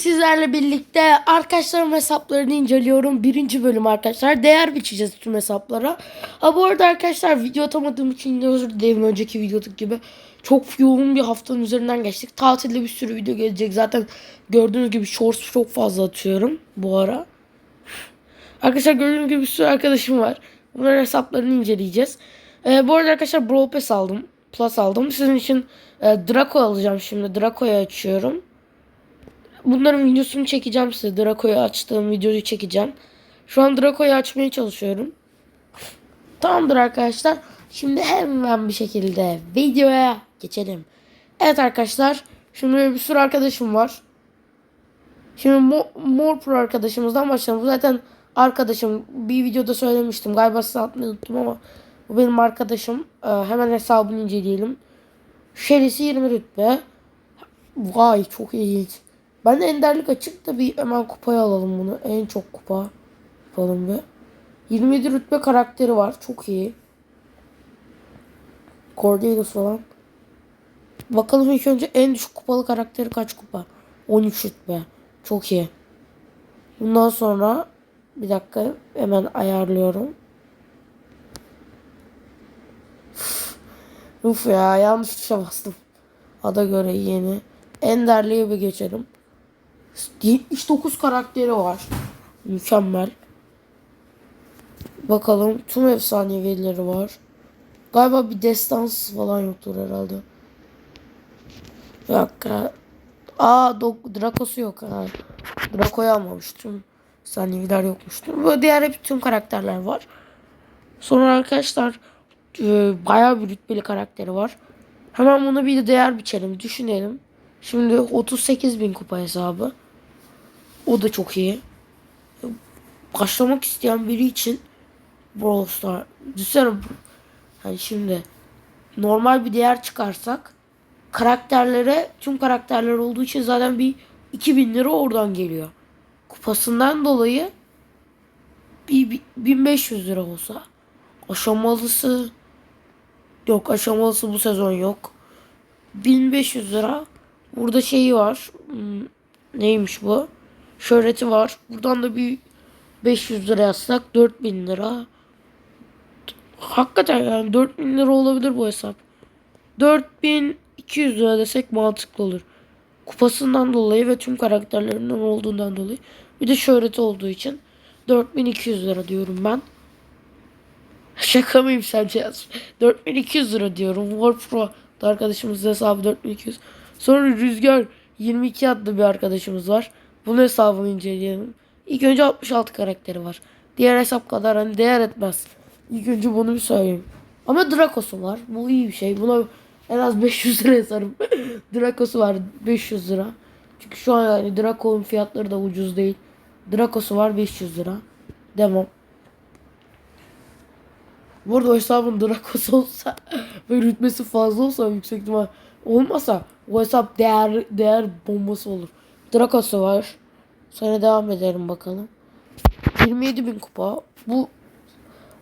sizlerle birlikte arkadaşlarım hesaplarını inceliyorum. Birinci bölüm arkadaşlar. Değer biçeceğiz tüm hesaplara. Ha bu arada arkadaşlar video atamadığım için özür dilerim önceki videodaki gibi. Çok yoğun bir haftanın üzerinden geçtik. Tatilde bir sürü video gelecek. Zaten gördüğünüz gibi shorts çok fazla atıyorum bu ara. Arkadaşlar gördüğünüz gibi bir sürü arkadaşım var. Bunların hesaplarını inceleyeceğiz. Ee, bu arada arkadaşlar Brawl Pass aldım. Plus aldım. Sizin için e, Draco alacağım şimdi. Draco'yu açıyorum. Bunların videosunu çekeceğim size. Draco'yu açtığım videoyu çekeceğim. Şu an Draco'yu açmaya çalışıyorum. Tamamdır arkadaşlar. Şimdi hemen bir şekilde videoya geçelim. Evet arkadaşlar. Şimdi bir sürü arkadaşım var. Şimdi Mo- Mor Pro arkadaşımızdan başlayalım. Bu zaten arkadaşım. Bir videoda söylemiştim. Galiba size atmayı unuttum ama bu benim arkadaşım. Ee, hemen hesabını inceleyelim. Şerisi 20 rütbe. Vay çok ilginç. Ben de enderlik açık da bir hemen kupaya alalım bunu. En çok kupa yapalım bir. 27 rütbe karakteri var. Çok iyi. Cordelius falan. Bakalım ilk önce en düşük kupalı karakteri kaç kupa? 13 rütbe. Çok iyi. Bundan sonra bir dakika hemen ayarlıyorum. Uf ya yanlış tuşa bastım. Ada göre yeni. Enderli'ye bir geçelim. 79 karakteri var. Mükemmel. Bakalım tüm efsanevileri var. Galiba bir destans falan yoktur herhalde. Bir dakika. Aa Dok- Draco'su yok ha. Draco'yu almamış. Tüm efsaneviler yokmuştur. Böyle diğer hep tüm karakterler var. Sonra arkadaşlar e, bayağı bir rütbeli karakteri var. Hemen bunu bir de değer biçelim. Düşünelim. Şimdi 38 bin kupa hesabı. O da çok iyi. Başlamak isteyen biri için Brawl Star. Düşünsene. Hani şimdi normal bir değer çıkarsak karakterlere tüm karakterler olduğu için zaten bir 2000 lira oradan geliyor. Kupasından dolayı bir, bir 1500 lira olsa aşamalısı yok aşamalısı bu sezon yok. 1500 lira. Burada şeyi var. Hmm, Neymiş bu? Şöhreti var. Buradan da bir 500 lira yazsak 4000 lira. Hakikaten yani 4000 lira olabilir bu hesap. 4200 lira desek mantıklı olur. Kupasından dolayı ve tüm karakterlerinden olduğundan dolayı. Bir de şöhreti olduğu için 4200 lira diyorum ben. Şaka mıyım sence yaz? 4200 lira diyorum. War Pro arkadaşımızın hesabı 4200. Sonra Rüzgar 22 adlı bir arkadaşımız var. Bunun hesabını inceleyelim. İlk önce 66 karakteri var. Diğer hesap kadar hani değer etmez. İlk önce bunu bir söyleyeyim. Ama Draco'su var. Bu iyi bir şey. Buna en az 500 lira yazarım. Draco'su var 500 lira. Çünkü şu an yani Draco'nun fiyatları da ucuz değil. Draco'su var 500 lira. Devam. Burada o hesabın Draco'su olsa ve rütbesi fazla olsa yüksek ihtimal olmasa o hesap değer değer bombası olur. Draco'su var. Sonra devam edelim bakalım. 27 bin kupa. Bu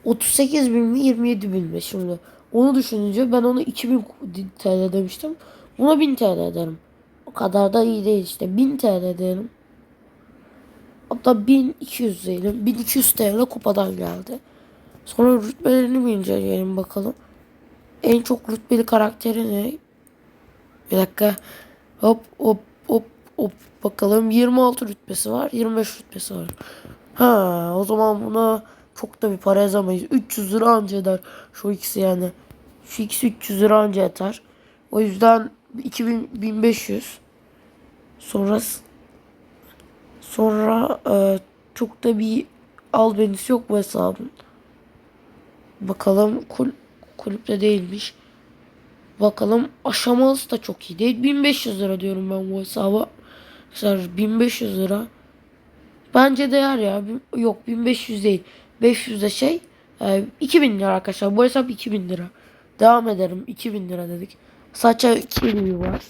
38 bin mi 27 bin mi şimdi? Onu düşününce ben onu 2000 TL demiştim. Buna 1000 TL ederim. O kadar da iyi değil işte. 1000 TL diyelim. Hatta 1200 diyelim. 1200 TL kupadan geldi. Sonra rütbelerini bir inceleyelim bakalım. En çok rütbeli karakteri ne? Bir dakika. Hop hop hop bakalım. 26 rütbesi var. 25 rütbesi var. Ha o zaman buna çok da bir para yazamayız. 300 lira anca eder. Şu ikisi yani. Şu ikisi 300 lira anca yeter. O yüzden 2000 1500 sonra sonra e, çok da bir albenisi yok bu hesabın. Bakalım kul kulüpte değilmiş. Bakalım aşamalısı da çok iyi değil. 1500 lira diyorum ben bu hesaba. Mesela 1500 lira. Bence değer ya. Yok 1500 değil. 500 de şey. E, 2000 lira arkadaşlar. Bu hesap 2000 lira. Devam ederim. 2000 lira dedik. Saça 2000 var.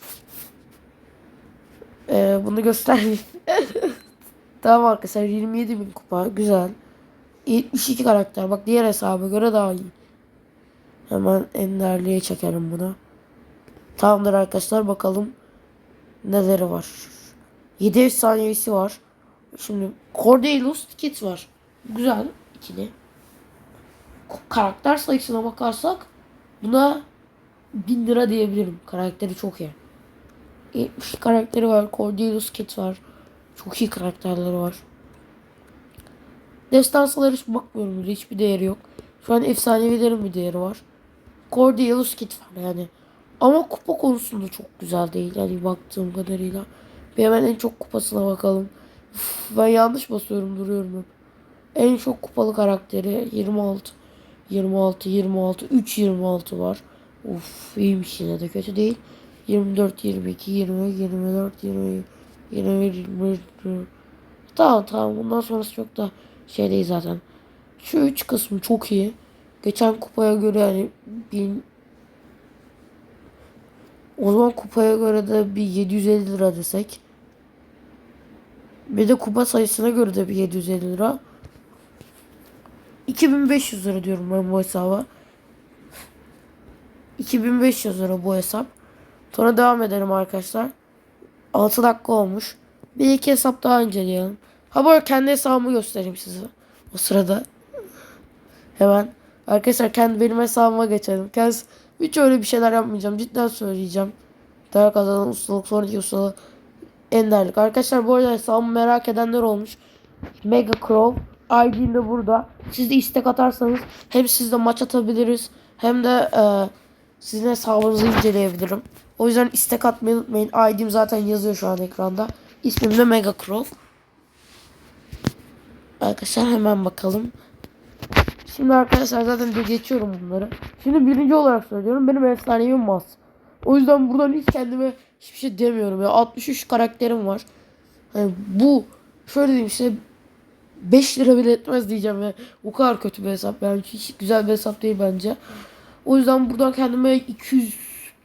E, bunu göstereyim. tamam arkadaşlar 27 bin kupa. Güzel. 72 karakter. Bak diğer hesaba göre daha iyi. Hemen enderliğe çekelim bunu. Tamamdır arkadaşlar bakalım neleri var. 7 efsanevisi var. Şimdi Cordelius Kit var. Güzel ikili. Karakter sayısına bakarsak buna 1000 lira diyebilirim. Karakteri çok iyi. 70 karakteri var. Cordelius Kit var. Çok iyi karakterleri var. Destansalara hiç bakmıyorum bile. Hiçbir değeri yok. Şu an efsanevilerin bir değeri var. Cordelius Kit var yani. Ama kupa konusunda çok güzel değil. Yani baktığım kadarıyla. Bir hemen en çok kupasına bakalım. Uf, ben yanlış basıyorum duruyorum hep. En çok kupalı karakteri 26. 26, 26, 3 26 var. Uf iyiymiş yine de kötü değil. 24, 22, 20, 24, 20, 21, 21. Tamam tamam bundan sonrası çok da şey değil zaten. Şu 3 kısmı çok iyi. Geçen kupaya göre yani bin o zaman kupaya göre de bir 750 lira desek. Bir de kupa sayısına göre de bir 750 lira. 2500 lira diyorum ben bu hesaba. 2500 lira bu hesap. Sonra devam edelim arkadaşlar. 6 dakika olmuş. Bir iki hesap daha inceleyelim. Ha bu kendi hesabımı göstereyim size. O sırada. Hemen. Arkadaşlar kendi benim hesabıma geçelim. Kendisi hiç öyle bir şeyler yapmayacağım. Cidden söyleyeceğim. Daha kazanan ustalık sonraki ustalık enderlik. Arkadaşlar bu arada hesabımı merak edenler olmuş. Mega Crow. ID'm de burada. Siz de istek atarsanız hem sizle maç atabiliriz hem de e, sizin hesabınızı inceleyebilirim. O yüzden istek atmayı unutmayın. ID'm zaten yazıyor şu an ekranda. İsmim de Mega Crow. Arkadaşlar hemen bakalım. Şimdi arkadaşlar zaten de geçiyorum bunları. Şimdi birinci olarak söylüyorum. Benim efsanevim Maz. O yüzden buradan hiç kendime hiçbir şey demiyorum. Ya 63 karakterim var. Hani bu şöyle diyeyim işte 5 lira bile etmez diyeceğim ya. O kadar kötü bir hesap. Yani hiç güzel bir hesap değil bence. O yüzden buradan kendime 200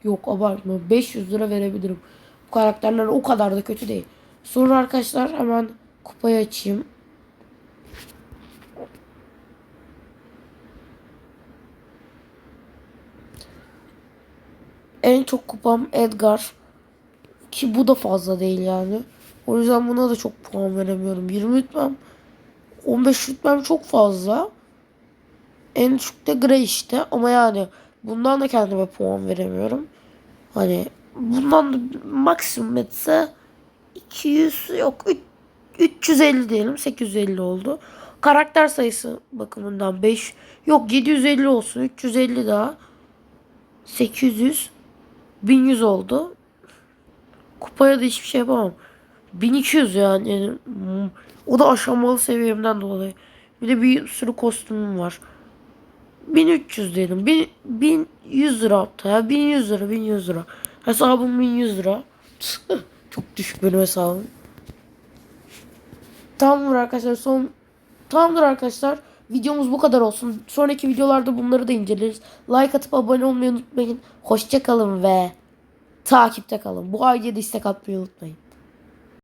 yok abartma 500 lira verebilirim. Bu karakterler o kadar da kötü değil. Sonra arkadaşlar hemen kupayı açayım. En çok kupam Edgar. Ki bu da fazla değil yani. O yüzden buna da çok puan veremiyorum. 20 rütbem 15 rütbem çok fazla. En düşük de Grey işte. Ama yani bundan da kendime puan veremiyorum. Hani bundan da maksimum etse 200 yok 350 diyelim 850 oldu. Karakter sayısı bakımından 5 yok 750 olsun 350 daha 800 1100 oldu. Kupaya da hiçbir şey yapamam. 1200 yani. yani o da aşamalı seviyemden dolayı. Bir de bir sürü kostümüm var. 1300 diyelim. 1000, 1100 lira hatta ya. 1100 lira 1100 lira. Hesabım 1100 lira. Çok düşük benim hesabım. Tamamdır arkadaşlar. Son Tamamdır arkadaşlar. Videomuz bu kadar olsun. Sonraki videolarda bunları da inceleriz. Like atıp abone olmayı unutmayın. Hoşçakalın ve takipte kalın. Bu aileye de istek atmayı unutmayın.